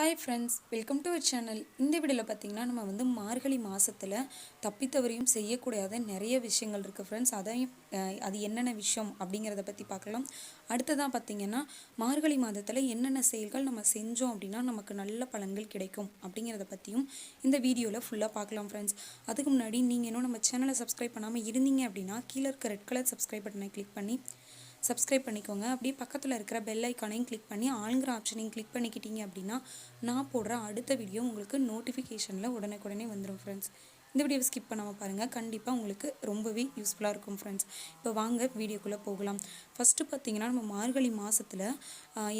Hi friends welcome to our channel இந்த வீடியோவில் பார்த்தீங்கன்னா நம்ம வந்து மார்கழி மாதத்தில் தப்பித்தவரையும் செய்யக்கூடாத நிறைய விஷயங்கள் இருக்குது ஃப்ரெண்ட்ஸ் அதையும் அது என்னென்ன விஷயம் அப்படிங்கிறத பற்றி பார்க்கலாம் அடுத்ததாக பார்த்தீங்கன்னா மார்கழி மாதத்தில் என்னென்ன செயல்கள் நம்ம செஞ்சோம் அப்படின்னா நமக்கு நல்ல பலன்கள் கிடைக்கும் அப்படிங்கிறத பற்றியும் இந்த வீடியோவில் ஃபுல்லாக பார்க்கலாம் ஃப்ரெண்ட்ஸ் அதுக்கு முன்னாடி நீங்கள் இன்னும் நம்ம சேனலை சப்ஸ்கிரைப் பண்ணாமல் இருந்தீங்க அப்படின்னா கீழே இருக்க ரெட் கலர் சப்ஸ்கிரைப் பட்டனை கிளிக் பண்ணி சப்ஸ்கிரைப் பண்ணிக்கோங்க. அப்படியே பக்கத்தில் இருக்கிற பெல் ஐக்கானையும் கிளிக் பண்ணி ஆளுங்கிற ஆப்ஷனையும் கிளிக் பண்ணிக்கிட்டீங்க அப்படின்னா நான் போடுற அடுத்த வீடியோ உங்களுக்கு நோட்டிஃபிகேஷனில் உடனுக்குடனே வந்துடும் ஃப்ரெண்ட்ஸ் இந்த வீடியோவை ஸ்கிப் பண்ணாமல் பாருங்கள் கண்டிப்பாக உங்களுக்கு ரொம்பவே யூஸ்ஃபுல்லாக இருக்கும் ஃப்ரெண்ட்ஸ் இப்போ வாங்க வீடியோக்குள்ளே போகலாம். ஃபஸ்ட்டு பார்த்தீங்கன்னா நம்ம மார்கழி மாதத்தில்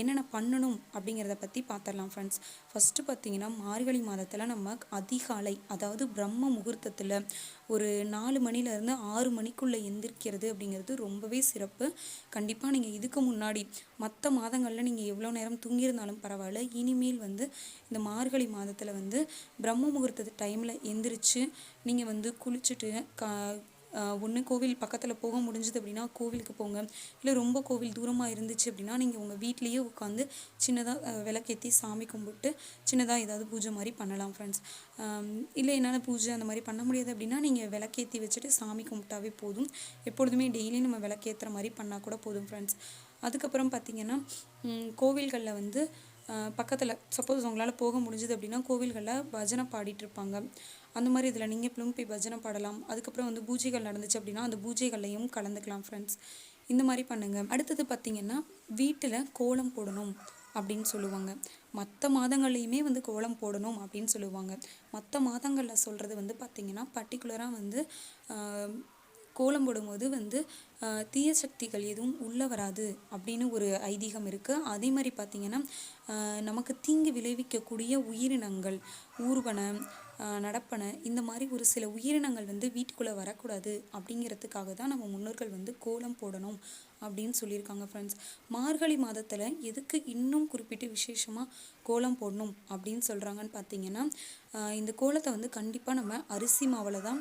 என்னென்ன பண்ணணும் அப்படிங்கிறத பற்றி பார்த்துடலாம் ஃப்ரெண்ட்ஸ் ஃபஸ்ட்டு பார்த்தீங்கன்னா மார்கழி மாதத்தில் நம்ம அதிகாலை அதாவது பிரம்ம முகூர்த்தத்தில் ஒரு நாலு மணிலேருந்து ஆறு மணிக்குள்ளே எந்திரிக்கிறது அப்படிங்கிறது ரொம்பவே சிறப்பு. கண்டிப்பாக நீங்கள் இதுக்கு முன்னாடி மற்ற மாதங்களில் நீங்கள் எவ்வளோ நேரம் தூங்கியிருந்தாலும் பரவாயில்ல. இனிமேல் வந்து இந்த மார்கழி மாதத்தில் வந்து பிரம்ம முகூர்த்தத்து டைமில் எந்திரிச்சு நீங்கள் வந்து குளிச்சுட்டு கா ஒன்று கோவில் பக்கத்தில் போக முடிஞ்சது அப்படின்னா கோவிலுக்கு போங்க. இல்லை ரொம்ப கோவில் தூரமாக இருந்துச்சு அப்படின்னா நீங்கள் உங்கள் வீட்லேயே உட்காந்து சின்னதாக விளக்கேற்றி சாமி கும்பிட்டு சின்னதாக ஏதாவது பூஜை மாதிரி பண்ணலாம் ஃப்ரெண்ட்ஸ் இல்லை என்னால் பூஜை அந்த மாதிரி பண்ண முடியாது அப்படின்னா நீங்கள் விளக்கேற்றி வச்சுட்டு சாமி கும்பிட்டாவே போதும். எப்பொழுதுமே டெய்லி நம்ம விளக்கேற்றுற மாதிரி பண்ணால் கூட போதும் ஃப்ரெண்ட்ஸ் அதுக்கப்புறம் பார்த்தீங்கன்னா கோவில்களில் வந்து பக்கத்தில் சப்போஸ் உங்களால் போக முடிஞ்சது அப்படின்னா கோவில்களில் பஜனை பாடிட்டு இருப்பாங்க. அந்த மாதிரி இதில் நீங்கள் எப்பவும் போய் பஜனை பாடலாம். அதுக்கப்புறம் வந்து பூஜைகள் நடந்துச்சு அப்படின்னா அந்த பூஜைகள்லையும் கலந்துக்கலாம் ஃப்ரெண்ட்ஸ் இந்த மாதிரி பண்ணுங்கள் அடுத்தது பார்த்தீங்கன்னா வீட்டில் கோலம் போடணும் அப்படின்னு சொல்லுவாங்க. மற்ற மாதங்கள்லையுமே வந்து கோலம் போடணும் அப்படின்னு சொல்லுவாங்க. மற்ற மாதங்களில் சொல்கிறது வந்து பார்த்திங்கன்னா பர்டிகுலராக வந்து கோலம் போடும்போது வந்து தீய சக்திகள் எதுவும் உள்ளே வராது அப்படின்னு ஒரு ஐதீகம் இருக்குது அதே மாதிரி பார்த்திங்கன்னா நமக்கு தீங்கு விளைவிக்கக்கூடிய உயிரினங்கள் ஊர்வன நடப்பன. இந்த மாதிரி ஒரு சில உயிரினங்கள் வந்து வீட்டுக்குள்ளே வரக்கூடாது அப்படிங்கிறதுக்காக தான் நம்ம முன்னோர்கள் வந்து கோலம் போடணும் அப்படின்னு சொல்லியிருக்காங்க ஃப்ரெண்ட்ஸ் மார்கழி மாதத்தில் எதுக்கு இன்னும் குறிப்பிட்டு விசேஷமாக கோலம் போடணும் அப்படின்னு சொல்கிறாங்கன்னு பார்த்தீங்கன்னா இந்த கோலத்தை வந்து கண்டிப்பாக நம்ம அரிசி மாவில் தான்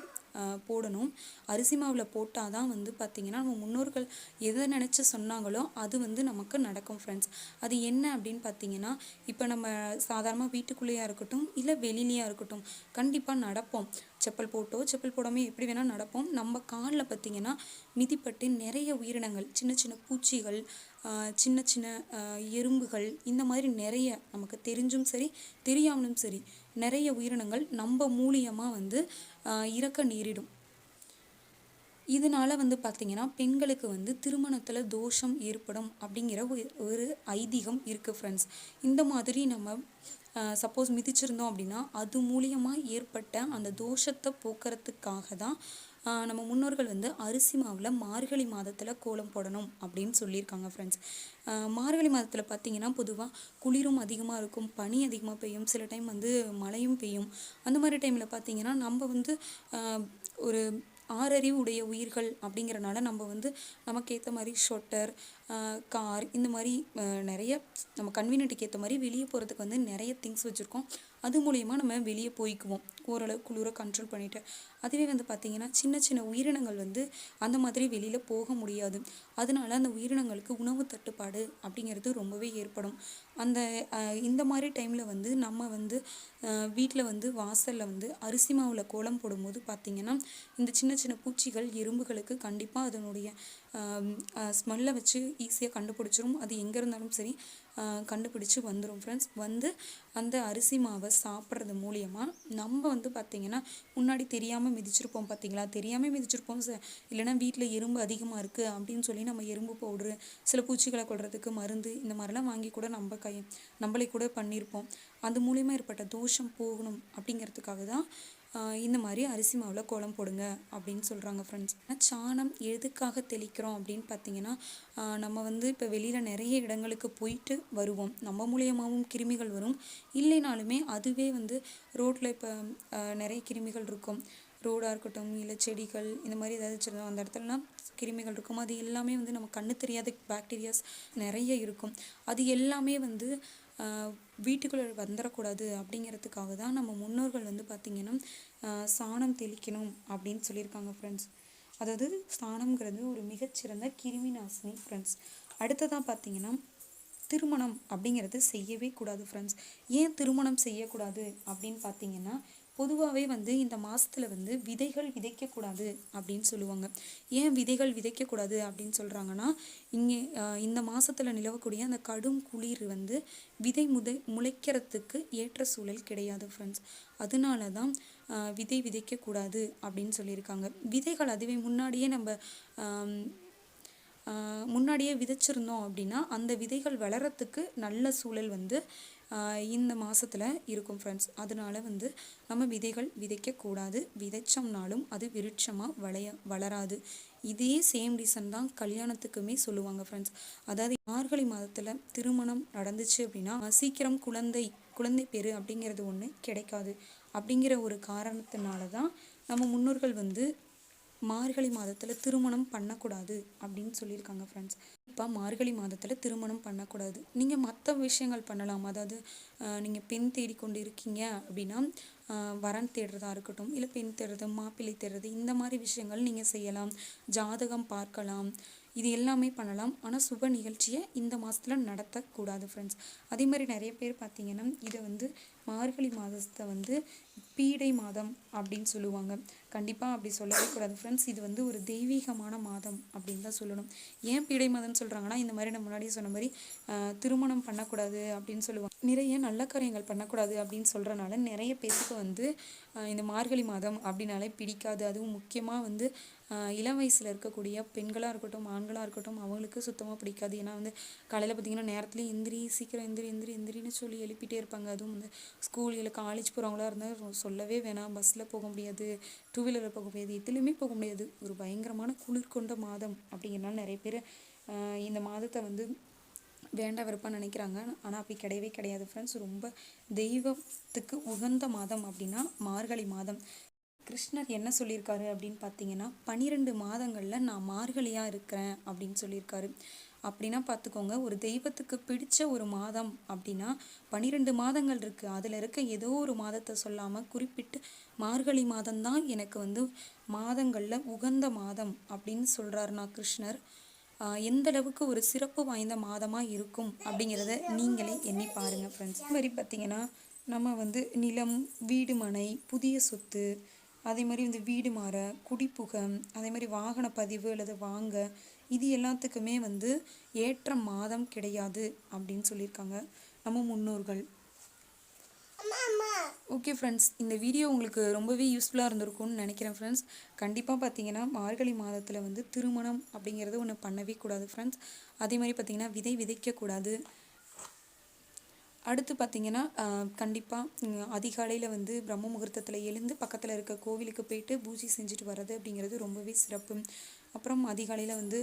போடணும். அரிசி மாவில் போட்டால் தான் வந்து பார்த்திங்கன்னா நம்ம முன்னோர்கள் எதை நினச்சி சொன்னாங்களோ அது வந்து நமக்கு நடக்கும் ஃப்ரெண்ட்ஸ் அது என்ன அப்படின்னு பார்த்தீங்கன்னா இப்போ நம்ம சாதாரணமாக வீட்டுக்குள்ளேயா இருக்கட்டும் இல்லை வெளிலேயா இருக்கட்டும் கண்டிப்பாக நடப்போம். செப்பல் போட்டோ செப்பல் போடாமல் எப்படி வேணால் நடப்போம். நம்ம காலில் பார்த்திங்கன்னா மிதிப்பட்டு நிறைய உயிரினங்கள் சின்ன சின்ன பூச்சிகள் சின்ன சின்ன எறும்புகள் இந்த மாதிரி நிறைய நமக்கு தெரிஞ்சும் சரி தெரியாமலும் சரி நிறைய உயிரினங்கள் நம்ம மூலியமாக வந்து ஆஹ் இறக்க நேரிடும். இதனால வந்து பார்த்திங்கன்னா பெண்களுக்கு வந்து திருமணத்தில் தோஷம் ஏற்படும் அப்படிங்கிற ஒரு ஒரு ஐதீகம் இருக்குது ஃப்ரெண்ட்ஸ் இந்த மாதிரி நம்ம சப்போஸ் மிதிச்சிருந்தோம் அப்படின்னா அது மூலியமாக ஏற்பட்ட அந்த தோஷத்தை போக்குறதுக்காக தான் நம்ம முன்னோர்கள் வந்து அரிசி மாவில் மார்கழி மாதத்தில் கோலம் போடணும் அப்படின்னு சொல்லியிருக்காங்க ஃப்ரெண்ட்ஸ் மார்கழி மாதத்தில் பார்த்தீங்கன்னா பொதுவாக குளிரும் அதிகமாக இருக்கும் பனி அதிகமாக பெய்யும் சில டைம் வந்து மழையும் பெய்யும். அந்த மாதிரி டைமில் பார்த்தீங்கன்னா நம்ம வந்து ஒரு ஆறறிவு உடைய உயிர்கள் அப்படிங்கிறனால நம்ம வந்து நமக்கு ஏற்ற மாதிரி ஷொட்டர் கார் இந்த மாதிரி நிறைய நம்ம கன்வீனியன்ட்டுக்கு ஏற்ற மாதிரி வெளியே போகிறதுக்கு வந்து நிறைய திங்ஸ் வச்சுருக்கோம். அது மூலயமா நம்ம வெளியே போய்க்குவோம். ஓரளவு குளிரை கண்ட்ரோல் பண்ணிட்டு. அதுவே வந்து பார்த்திங்கன்னா சின்ன சின்ன உயிரினங்கள் வந்து அந்த மாதிரி வெளியில் போக முடியாது. அதனால அந்த உயிரினங்களுக்கு உணவு தட்டுப்பாடு அப்படிங்கிறது ரொம்பவே ஏற்படும். அந்த இந்த மாதிரி டைமில் வந்து நம்ம வந்து வீட்டில் வந்து வாசலில் வந்து அரிசி மாவில் கோலம் போடும்போது பார்த்திங்கன்னா இந்த சின்ன சின்ன பூச்சிகள் எறும்புகளுக்கு கண்டிப்பாக அதனுடைய ஸ்மெல்லை வச்சு ஈஸியாக கண்டுபிடிச்சிரும். அது எங்கே இருந்தாலும் சரி கண்டுபிடிச்சி வந்துடும் ஃப்ரெண்ட்ஸ் வந்து அந்த அரிசி மாவை சாப்பிட்றது மூலியமாக நம்ம வந்து பார்த்திங்கன்னா முன்னாடி தெரியாமல் மிதிச்சிருப்போம் பார்த்தீங்களா தெரியாமல் மிதிச்சிருப்போம் ச இல்லைன்னா வீட்டில் எறும்பு அதிகமாக இருக்குது அப்படின்னு சொல்லி நம்ம எறும்பு பவுட்ரு சில பூச்சிகளை கொள்றதுக்கு மருந்து இந்த மாதிரிலாம் வாங்கி கூட நம்ம கை நம்மளே கூட பண்ணியிருப்போம் அது மூலியமாக ஏற்பட்ட தோஷம் போகணும் அப்படிங்கிறதுக்காக தான் இந்த மாதிரி அரிசி மாவில் கோலம் போடுங்க அப்படின்னு சொல்கிறாங்க ஃப்ரெண்ட்ஸ் சாணம் எதுக்காக தெளிக்கிறோம் அப்படின்னு பார்த்தீங்கன்னா நம்ம வந்து இப்போ வெளியில் நிறைய இடங்களுக்கு போயிட்டு வருவோம். நம்ம மூலியமாகவும் கிருமிகள் வரும். இல்லைனாலுமே அதுவே வந்து ரோட்டில் இப்போ நிறைய கிருமிகள் இருக்கும். ரோடாக இருக்கட்டும் இல்லை செடிகள் இந்த மாதிரி ஏதாவது வச்சுருந்தோம் அந்த இடத்துலலாம் கிருமிகள் இருக்கும். அது எல்லாமே வந்து நம்ம கண்ணு தெரியாத பாக்டீரியாஸ் நிறைய இருக்கும். அது எல்லாமே வந்து வீட்டுக்குள்ளே வந்துடக்கூடாது அப்படிங்கிறதுக்காக தான் நம்ம முன்னோர்கள் வந்து பார்த்திங்கன்னா சாணம் தெளிக்கணும் அப்படின்னு சொல்லியிருக்காங்க ஃப்ரெண்ட்ஸ் அதாவது சாணம்ங்கிறது ஒரு மிகச்சிறந்த கிருமி நாசினி ஃப்ரெண்ட்ஸ் அடுத்ததாக பார்த்தீங்கன்னா திருமணம் அப்படிங்கிறது செய்யவே கூடாது ஃப்ரெண்ட்ஸ் ஏன் திருமணம் செய்யக்கூடாது அப்படின்னு பார்த்தீங்கன்னா பொதுவாகவே வந்து இந்த மாதத்தில் வந்து விதைகள் விதைக்கக்கூடாது அப்படின்னு சொல்லுவாங்க. ஏன் விதைகள் விதைக்கக்கூடாது அப்படின்னு சொல்கிறாங்கன்னா இங்கே இந்த மாதத்தில் நிலவக்கூடிய அந்த கடும் குளிர் வந்து விதை முதை முளைக்கிறதுக்கு ஏற்ற சூழல் கிடையாது ஃப்ரெண்ட்ஸ் அதனால தான் விதை விதைக்கக்கூடாது அப்படின்னு சொல்லியிருக்காங்க. விதைகள் அதுவே முன்னாடியே நம்ம முன்னாடியே விதைச்சிருந்தோம் அப்படின்னா அந்த விதைகள் வளரத்துக்கு நல்ல சூழல் வந்து இந்த மாதத்தில் இருக்கும் ஃப்ரெண்ட்ஸ் அதனால வந்து நம்ம விதைகள் விதைக்கக்கூடாது. விதைச்சோம்னாலும் அது விருட்சமாக வளைய வளராது. இதே சேம் ரீசன் தான் கல்யாணத்துக்குமே சொல்லுவாங்க ஃப்ரெண்ட்ஸ் அதாவது மார்கழி மாதத்தில் திருமணம் நடந்துச்சு அப்படின்னா சீக்கிரம் குழந்தை குழந்தை பேரு அப்படிங்கிறது ஒன்று கிடைக்காது. அப்படிங்கிற ஒரு காரணத்தினால தான் நம்ம முன்னோர்கள் வந்து மார்கழி மாதத்தில் திருமணம் பண்ணக்கூடாது அப்படின்னு சொல்லியிருக்காங்க ஃப்ரெண்ட்ஸ் இப்போ மார்கழி மாதத்தில் திருமணம் பண்ணக்கூடாது. நீங்கள் மற்ற விஷயங்கள் பண்ணலாம். அதாவது நீங்கள் பெண் தேடிக்கொண்டு இருக்கீங்க அப்படின்னா வரன் தேடுறதா இருக்கட்டும் இல்லை பெண் தேடுறது மாப்பிள்ளை தேடுறது இந்த மாதிரி விஷயங்கள் நீங்கள் செய்யலாம். ஜாதகம் பார்க்கலாம். இது எல்லாமே பண்ணலாம். ஆனால் சுப நிகழ்ச்சியை இந்த மாதத்தில் நடத்தக்கூடாது ஃப்ரெண்ட்ஸ் அதே மாதிரி நிறைய பேர் பார்த்தீங்கன்னா இதை வந்து மார்கழி மாதத்தை வந்து பீடை மாதம் அப்படின்னு சொல்லுவாங்க. கண்டிப்பாக அப்படி சொல்லவே கூடாது ஃப்ரெண்ட்ஸ் இது வந்து ஒரு தெய்வீகமான மாதம் அப்படின்னு தான் சொல்லணும். ஏன் பீடை மாதம்னு சொல்கிறாங்கன்னா இந்த மாதிரி நம்ம முன்னாடியே சொன்ன மாதிரி திருமணம் பண்ணக்கூடாது அப்படின்னு சொல்லுவாங்க. நிறைய நல்ல காரியங்கள் பண்ணக்கூடாது அப்படின்னு சொல்கிறனால நிறைய பேருக்கு வந்து இந்த மார்கழி மாதம் அப்படின்னாலே பிடிக்காது. அதுவும் முக்கியமாக வந்து இளம் வயசில் இருக்கக்கூடிய பெண்களாக இருக்கட்டும் ஆண்களாக இருக்கட்டும் அவங்களுக்கு சுத்தமாக பிடிக்காது. ஏன்னா வந்து காலையில் பார்த்தீங்கன்னா நேரத்துலேயே எந்திரி சீக்கிரம் எந்திரி எந்திரி எந்திரின்னு சொல்லி எழுப்பிட்டே இருப்பாங்க. அதுவும் வந்து ஸ்கூல் இல்லை காலேஜ் போகிறவங்களா இருந்தால் சொல்லவே வேணாம். பஸ்ஸில் போக முடியாது டூ வீலரில் போக முடியாது எதுலேயுமே போக முடியாது. ஒரு பயங்கரமான குளிர் கொண்ட மாதம் அப்படிங்கிறனால நிறைய பேர் இந்த மாதத்தை வந்து வேண்டாம் வெறுப்பாக நினைக்கிறாங்க. ஆனால் அப்படி கிடையவே கிடையாது ஃப்ரெண்ட்ஸ் ரொம்ப தெய்வத்துக்கு உகந்த மாதம் அப்படின்னா மார்கழி மாதம். கிருஷ்ணர் என்ன சொல்லியிருக்காரு அப்படின்னு பார்த்தீங்கன்னா பன்னிரெண்டு மாதங்களில் நான் மார்கழியாக இருக்கிறேன் அப்படின்னு சொல்லியிருக்காரு. அப்படின்னா பார்த்துக்கோங்க ஒரு தெய்வத்துக்கு பிடிச்ச ஒரு மாதம் அப்படின்னா பன்னிரெண்டு மாதங்கள் இருக்குது அதில் இருக்க ஏதோ ஒரு மாதத்தை சொல்லாமல் குறிப்பிட்டு மார்கழி மாதம்தான் எனக்கு வந்து மாதங்களில் உகந்த மாதம் அப்படின்னு சொல்கிறாருனா கிருஷ்ணர். ஆஹ் எந்த அளவுக்கு ஒரு சிறப்பு வாய்ந்த மாதமாக இருக்கும் அப்படிங்கிறத நீங்களே எண்ணி பாருங்கள் ஃப்ரெண்ட்ஸ் மாதிரி பார்த்திங்கன்னா நம்ம வந்து நிலம் வீடு மனை புதிய சொத்து அதே மாதிரி இந்த வீடு மாற குடிப்புக அதே மாதிரி வாகன பதிவு அல்லது வாங்க இது எல்லாத்துக்குமே வந்து ஏற்ற மாதம் கிடையாது அப்படின்னு சொல்லியிருக்காங்க நம்ம முன்னோர்கள். ஓகே ஃப்ரெண்ட்ஸ் இந்த வீடியோ உங்களுக்கு ரொம்பவே யூஸ்ஃபுல்லாக இருந்திருக்கும்னு நினைக்கிறேன் ஃப்ரெண்ட்ஸ் கண்டிப்பாக பார்த்தீங்கன்னா மார்கழி மாதத்தில் வந்து திருமணம் அப்படிங்கிறது ஒன்று பண்ணவே கூடாது ஃப்ரெண்ட்ஸ் அதே மாதிரி பார்த்தீங்கன்னா விதை விதைக்கக்கூடாது அடுத்து பார்த்தீங்கன்னா கண்டிப்பாக அதிகாலையில் வந்து பிரம்ம முகூர்த்தத்தில் எழுந்து பக்கத்தில் இருக்க கோவிலுக்கு போயிட்டு பூஜை செஞ்சுட்டு வர்றது அப்படிங்கிறது ரொம்பவே சிறப்பு. அப்புறம் அதிகாலையில் வந்து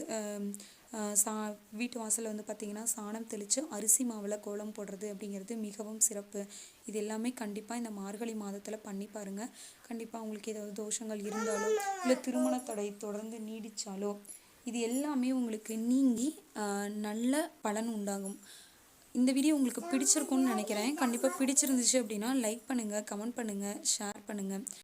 சா வீட்டு வாசலில் வந்து பார்த்திங்கன்னா சாணம் தெளித்து அரிசி மாவில் கோலம் போடுறது அப்படிங்கிறது மிகவும் சிறப்பு. இது எல்லாமே கண்டிப்பாக இந்த மார்கழி மாதத்தில் பண்ணி பாருங்கள் கண்டிப்பாக உங்களுக்கு ஏதாவது தோஷங்கள் இருந்தாலோ இல்லை திருமண தடை தொடர்ந்து நீடித்தாலோ இது எல்லாமே உங்களுக்கு நீங்கி நல்ல பலன் உண்டாகும். இந்த வீடியோ உங்களுக்கு பிடிச்சிருக்கும்னு நினைக்கிறேன். கண்டிப்பாக பிடிச்சிருந்துச்சு அப்படின்னா லைக் பண்ணுங்கள் கமெண்ட் பண்ணுங்கள் ஷேர் பண்ணுங்கள்